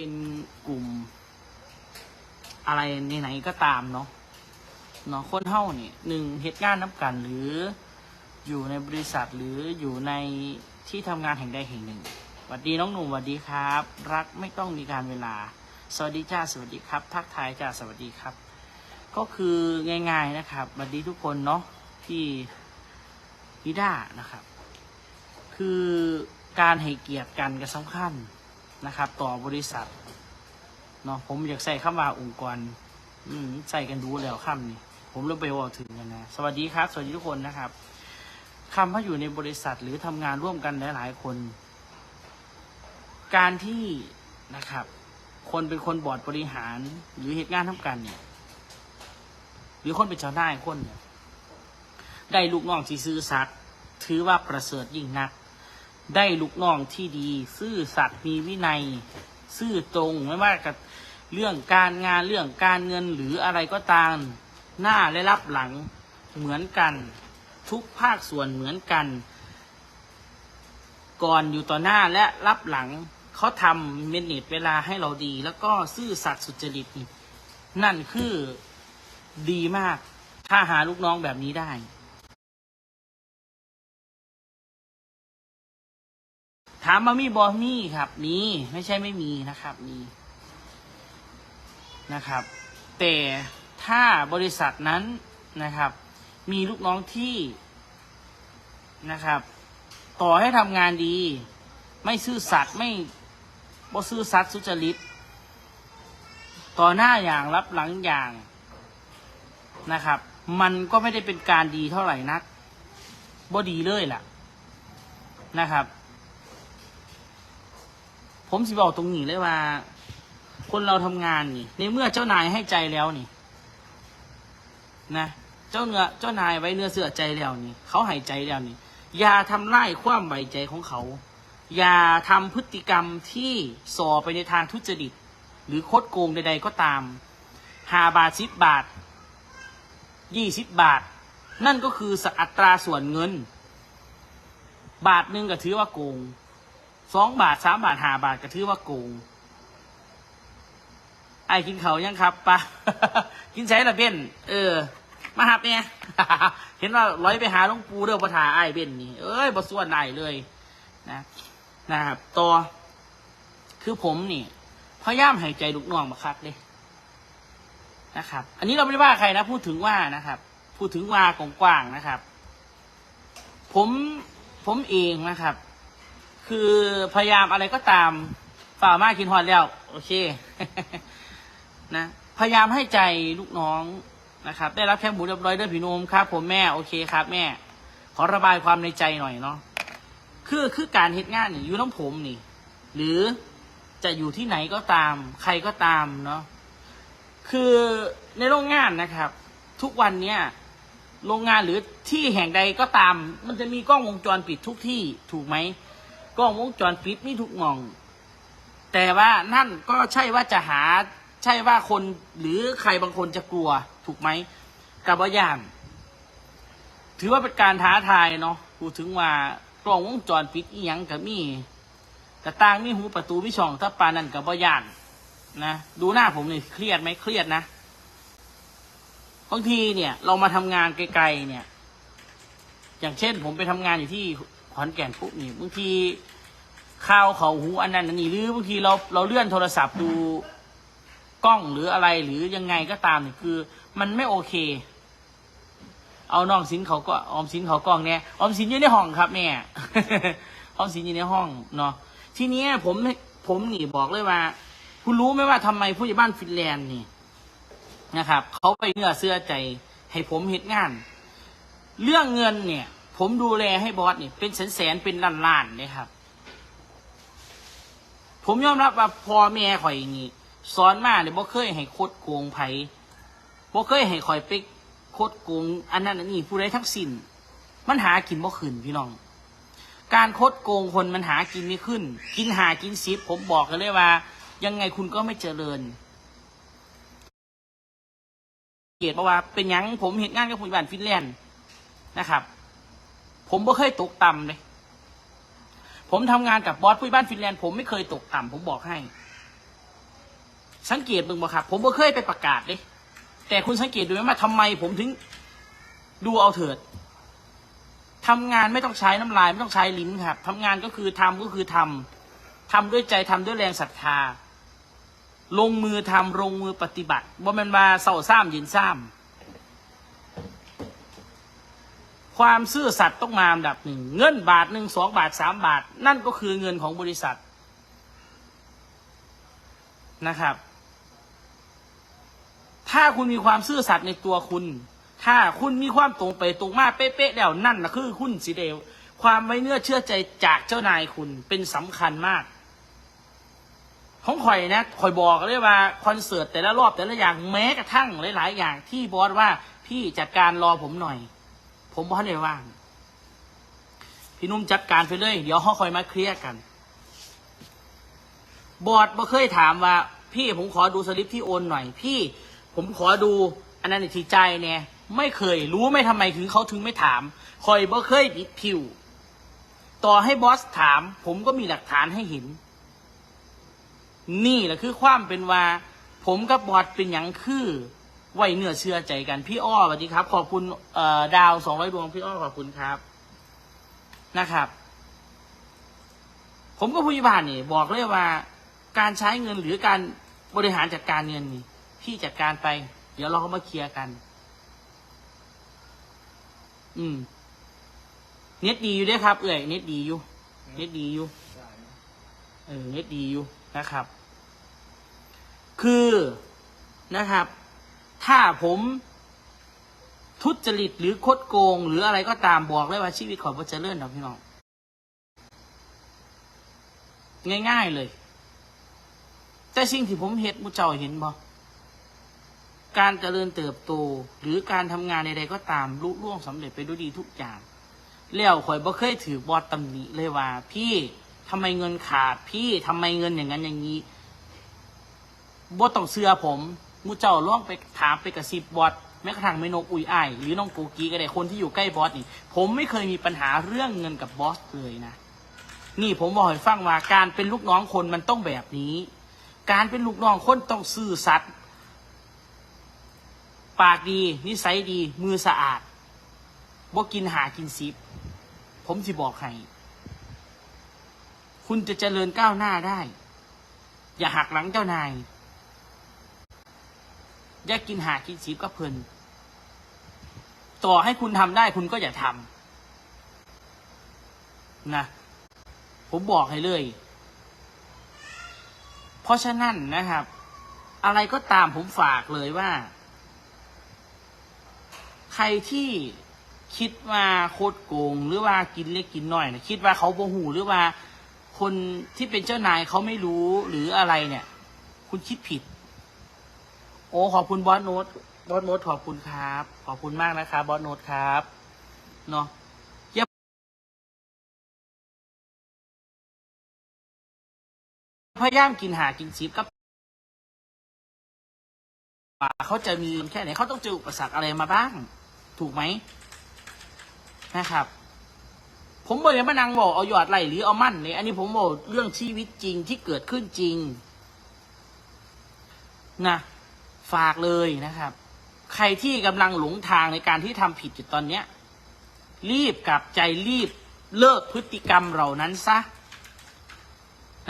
เป็นกลุ่ม อะไรไหนๆก็ตามเนาะเนาะคนเท่านี่หนึ่งเหตุงานน้ำกันหรืออยู่ในบริษัทหรืออยู่ในที่ทำงานแห่งใดแห่งหนึ่งสวัสดีน้องหนุ่มสวัสดีครับ รักไม่ต้องมีการเวลา สวัสดีจ้าสวัสดีครับ ทักทายจ้าสวัสดีครับ ก็คือง่าย ๆนะครับสวัสดีทุกคนเนาะที่นิด้านะครับ คือการให้เกียรติกันก็สำคัญ นะครับ ต่อบริษัทเนาะผมอยากใส่คำว่าองค์กร อืมใส่กันดูแล้วคำนี่ผมเริ่มไปว่าถึงกันนะ สวัสดีครับ สวัสดีทุกคนนะครับคำว่าอยู่ในบริษัทหรือทำงานร่วมกันหลายๆคน การที่นะครับ คนเป็นคนบอร์ดบริหาร หรือเหตุงานทำกันเนี่ย หรือคนเป็นเจ้านายคนเนี่ยได้ลูกน้องที่ซื่อสัตย์ถือว่าประเสริฐยิ่งนัก ได้ลูกน้องที่ดี ซื่อสัตย์มีวินัย ซื่อตรงไม่ว่ากับเรื่องการงานเรื่องการเงินหรืออะไรก็ตามหน้าและรับหลังเหมือนกัน ทุกภาคส่วนเหมือนกัน ก่อนอยู่ต่อหน้าและรับหลังเขาทำเมนเนตเวลาให้เราดี แล้วก็ซื่อสัตย์สุจริต นั่นคือดีมาก ถ้าหาลูกน้องแบบนี้ได้ ถามมามีบอมีครับ มีไม่ใช่ไม่มีนะครับ มีนะครับ แต่ถ้าบริษัทนั้นนะครับ มีลูกน้องที่นะครับ ต่อให้ทำงานดี ไม่ซื่อสัตย์ไม่บ่ซื่อสัตย์สุจริต ต่อหน้าอย่างรับหลังอย่างนะครับ มันก็ไม่ได้เป็นการดีเท่าไหร่นักบ่ดีเลยล่ะนะครับ ผมสิบอกตรงนี้เลยว่า คนเราทำงานนี่ ในเมื่อเจ้านายให้ใจแล้วนี่ นะ เจ้าเนื้อเจ้านายไว้เนื้อเสือใจแล้วนี่ เขาให้ใจแล้วนี่ อย่าทำร้ายความไว้ใจของเขา อย่าทำพฤติกรรมที่ส่อไปในทางทุจริต หรือคดโกงใดๆก็ตามหาบาทสิบบาทยี่สิบบาท นั่นก็คือสอัตราส่วนเงิน บาทหนึ่งก็ถือว่าโกง สองบาทสามบาทห้าบาทก็ถือว่าโกงไอ้กินเขายังครับปะกินใช้ละเบ้นเออ มาหับเนี่ยเห็นว่าร้อยไปหาหลวงปู่เด้อประทาไอ้เบ้นนี่เอ้ยบ่ส่วนไหนเลย นะนะครับต่อคือผมนี่พยายามหายใจลูกน้องมาคักเลยนะครับ อันนี้เราไม่ได้ว่าใครนะ พูดถึงว่านะครับ พูดถึงว่ากว้างๆนะครับ ผมผมเองนะครับ คือพยายามอะไรก็ตามฝ่ามากินฮอดแล้ว โอเคนะพยายามให้ใจลูกน้องนะครับ ได้รับแค่หมูเรียบร้อยเด้อพี่นุ่มครับ ผมแม่โอเคครับ แม่ ขอระบายความในใจหน่อยเนาะคือคือการเฮ็ดงานนี่อยู่น้ำผมนี่ หรือจะอยู่ที่ไหนก็ตาม ใครก็ตามเนาะคือในโรงงานนะครับ ทุกวันเนี้ยโรงงานหรือที่แห่งใดก็ตาม มันจะมีกล้องวงจรปิดทุกที่ถูกไหม กล้องวงจรปิดนี่ทุกมอง แต่ว่านั่นก็ใช่ว่าจะหา ใช่ว่าคนหรือใครบางคนจะกลัว ถูกไหมกับว่าย่านถือว่าเป็นการท้าทายเนาะพูดถึงว่ากล้องวงจรปิดอีหยังกับมีกระต่างมีหูประตูมีช่องถ้าปานั่นกับว่าย่านนะดูหน้าผมนี่เครียดไหมเครียดนะบางทีเนี่ย เรามาทำงานไกลๆเนี่ย อย่างเช่น ผมไปทำงานอยู่ที่ขอนแก่นปุ๊บนี่บางที ข่าวเขาหูอันนั้นอันนี้หรือบางทีเราเราเลื่อนโทรศัพท์ดูกล้องหรืออะไรหรือยังไงก็ตามเนี่ยคือ มันไม่โอเค เอาน้องสินเขาก็ออมสินเขากล้องเนี่ยออมสินอยู่ในห้องครับแม่ออมสินอยู่ในห้องเนาะทีนี้ผมผมนี่บอกเลยว่า คุณรู้ไหมว่าทำไมผู้ใหญ่บ้านฟินแลนด์นี่นะครับ เขาไปเนื้อเสื้อใจให้ผมเห็นงาน เรื่องเงินเนี่ย ผมดูแลให้บอสเนี่ยเป็นแสนแสนเป็นล้านล้านๆเลยครับ ผมยอมรับว่าพ่อแม่ข่อยนี่สอนมาเนี่ยบ่เคยให้โคดโกงไผบ่เคยให้ข่อยไปโคดโกงอันนั้นอันนี้ผู้ใดทั้งสิ้น มันหากินบ่ขึ้นพี่น้อง การโคดโกงคนมันหากินไม่ขึ้น กินหากินซิบผมบอกกันเลยว่า ยังไงคุณก็ไม่เจริญเกียรติว่าเป็นยังผมเห็นงานกับผู้ใหญ่บ้านฟินแลนด์นะครับ ผมบ่เคยตกต่ำเลย ผมทำงานกับบอสผู้บ้านฟินแลนด์ผมไม่เคยตกต่ำผมบอกให้ สังเกตมึงบ่ครับ ผมบ่เคยไปประกาศเลยแต่คุณสังเกตดูไหมว่าทำไมผมถึงดูเอาเถิดทำงานไม่ต้องใช้น้ำลายไม่ต้องใช้ลิ้นครับทำงานก็คือทำก็คือทำทำด้วยใจทำด้วยแรงศรัทธา ลงมือทำลงมือปฏิบัติบ่แมันมาเศร้าซ้ำยินซ้ำ ความซื่อสัตย์ต้องมาอันดับหนึ่งเงินบาทหนึ่งสองบาทสามบาท นั่นก็คือเงินของบริษัทนะครับ ถ้าคุณมีความซื่อสัตย์ในตัวคุณ ถ้าคุณมีความตรงไปตรงมาเป๊ะๆแล้วนั่นนะคือคุณสิเดวความไว้เนื้อเชื่อใจจากเจ้านายคุณเป็นสำคัญมากของข่อยนะข่อยบอกเลยว่าคอนเสิร์ตแต่ละรอบแต่ละอย่างแม้กระทั่งหลาย ๆ อย่างที่บอสว่าพี่จัดการรอผมหน่อย ผมบอสเลยว่าง พี่นุ่มจัดการไปเลย เดี๋ยวเขาคอยมาเคลียร์กัน บอสบ่เคยถามว่า พี่ผมขอดูสลิปที่โอนหน่อย พี่ผมขอดูอันนั้นอีกทีใจเนี่ยไม่เคยรู้ไม่ทำไมถึงเขาถึงไม่ถาม คอยบ่เคยบิดผิว ต่อให้บอสถาม ผมก็มีหลักฐานให้เห็น นี่แหละคือความเป็นว่า ผมกับบอสเป็นอย่างคือ ไว้เนื้อเชื่อใจกันพี่อ้อสวัสดีครับ ขอบคุณเออดาวสองร้อยดวงพี่อ้อขอบคุณครับนะครับ ผมก็ผู้ยิบานนี่ บอกเลยว่า การใช้เงินหรือการบริหารจัดการเงินนี่พี่จัดการไป เดี๋ยวเราก็มาเคลียร์กัน อืมเน็ตดีอยู่ด้วยครับ เอ่ยเน็ตดีอยู่เน็ตดีอยู่เออเน็ตดีอยู่นะครับ คือนะครับ ถ้าผมทุจริตหรือคดโกง หรืออะไรก็ตามบอกเลยว่าชีวิตของผมจะเลื่อนหรอกพี่น้อง ง่ายๆเลย แต่สิ่งที่ผมเห็นมุเจ้าเห็นบ่การเจริญเติบโตหรือการทำงานใดๆก็ตามลุล่วงสำเร็จไปด้วยดีทุกอย่าง แล้วข่อยบ่เคยถือบอดตำหนิเลยว่า พี่ทำไมเงินขาดพี่ทำไมเงินอย่างนั้นอย่างนี้บ่ต้องเสือผม มูเจ้าล่องไปถามไปกระซิบบอดแม้กระทั่งไม่นกอุยไอหรือน้องโกกีก็ได้คนที่อยู่ใกล้บอสนี่ ผมไม่เคยมีปัญหาเรื่องเงินกับบอสเลยนะ นี่ผมบอกให้ฟังว่าการเป็นลูกน้องคนมันต้องแบบนี้ การเป็นลูกน้องคนต้องซื่อสัตย์ปากดี นิสัยดีมือสะอาดบ่กินหากินซิบ ผมสิบอกให้ คุณจะเจริญก้าวหน้าได้ อย่าหักหลังเจ้านาย อย่ากินหากินซิบก็เพลิน ต่อให้คุณทำได้คุณก็อย่าทำนะผมบอกให้เลย เพราะฉะนั้นนะครับ อะไรก็ตามผมฝากเลยว่า ใครที่คิดว่าโคตรโกง หรือว่ากินเล็กกินน้อยนะคิดว่าเขาโมหูหรือว่าคนที่เป็นเจ้านายเขาไม่รู้หรืออะไรเนี่ย คุณคิดผิด โอ้ขอบคุณบอสโนตบอสโนตขอบคุณครับ ขอบคุณมากนะครับบอสโนตครับเนาะอย่าพยายามกินหากินชิปกับว่าเขาจะมีแค่ไหนเขาต้องเจออุปสรรคอะไรมาบ้าง ถูกไหมนะครับ ผมบอกอย่ามานั่งบอกเอาหยอดไหลหรือเอามั่นเนี่ยอันนี้ผมบอกเรื่องชีวิตจริงที่เกิดขึ้นจริง นะ ฝากเลยนะครับ ใครที่กำลังหลงทางในการที่ทำผิดอยู่ตอนเนี้ย รีบกลับใจรีบเลิกพฤติกรรมเหล่านั้นซะ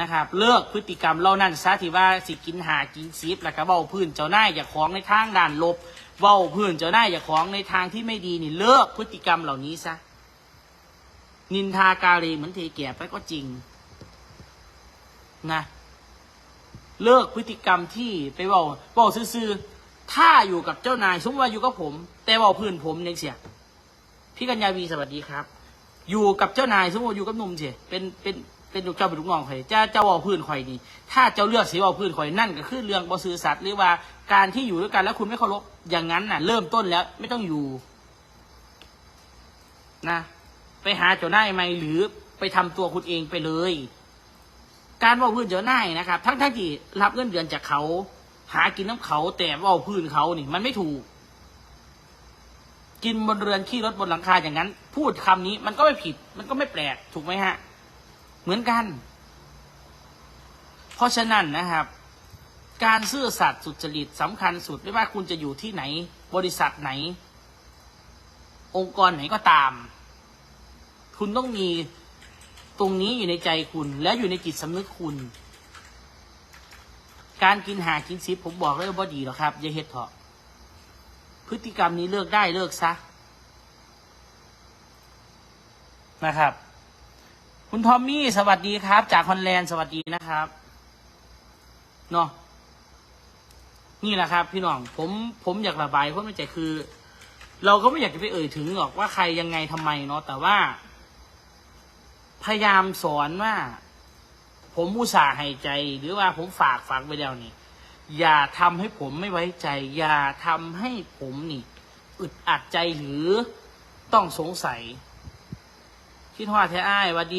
นะครับ เลิกพฤติกรรมเหล่านั้นซะที่ว่าสิกินหากินซีบแล้วก็เบ้าพื้นเจ้าหน้ายอย่าของในทางด่านลบเบ้าพื้นเจ้าหน้ายอย่าของในทางที่ไม่ดีนี่เลิกพฤติกรรมเหล่านี้ซะนินทากาลีเหมือนเทแก่ไปก็จริง นะ เลิกพฤติกรรมที่ไปบาเบาซื่อๆถ้าอยู่กับเจ้านายสมมติว่าอยู่กับผม แต่เบาพื้นผมเนี่ยเสียพี่กัญญาวีสวัสดีครับ อยู่กับเจ้านายสมมติว่าอยู่กับหนุ่มเสียเป็นเป็นเป็นลูกเจ้าเป็นลูกน้องข่อยจ้าเจ้าเบาพื้นข่อยดีถ้าเจ้าเลือกสีเบาพื้นข่อยนั่นก็คือเรื่องบซื่อสัตย์หรือว่าการที่อยู่ด้วยกันแล้วคุณไม่เคารพอย่างนั้นน่ะ เริ่มต้นแล้วไม่ต้องอยู่นะ ไปหาเจ้านายไหมหรือไปทำตัวคุณเองไปเลย การว่าพื้นเจ้านายนะครับ ทั้งทั้งที่รับเงินเดือนจากเขา หากินน้ำเขาแต่ว่าพื้นเขานี่ มันไม่ถูก กินบนเรือนขี้รถบนหลังคาอย่างนั้น พูดคำนี้มันก็ไม่ผิด มันก็ไม่แปลกถูกไหมฮะ เหมือนกัน เพราะฉะนั้นนะครับ การซื่อสัตย์สุจริตสำคัญสุดไม่ว่าคุณจะอยู่ที่ไหน บริษัทไหน องค์กรไหนก็ตาม คุณต้องมี ตรงนี้อยู่ในใจคุณ และอยู่ในจิตสำนึกคุณ การกินหากินซิผมบอกเลยว่าดีหรอกครับอย่าเฮ็ดเถอะพฤติกรรมนี้เลิกได้เลิกซะนะครับ คุณทอมมี่สวัสดีครับ จากฮอลแลนด์สวัสดีนะครับเนาะนี่แหละครับ พี่น้องผมผมอยากระบายเพราะไม่ใจคือ เราก็ไม่อยากจะไปเอ่ยถึงหรอกว่าใครยังไงทำไมเนาะแต่ว่า พยายามสอนว่า ผมอุตส่าห์ให้ใจ หรือว่าผมฝากฝากไว้แล้วนี่ อย่าทำให้ผมไม่ไว้ใจ อย่าทำให้ผมนี่ อึดอัดใจหรือต้องสงสัยคิดว่าแท้อ้ายว่าดี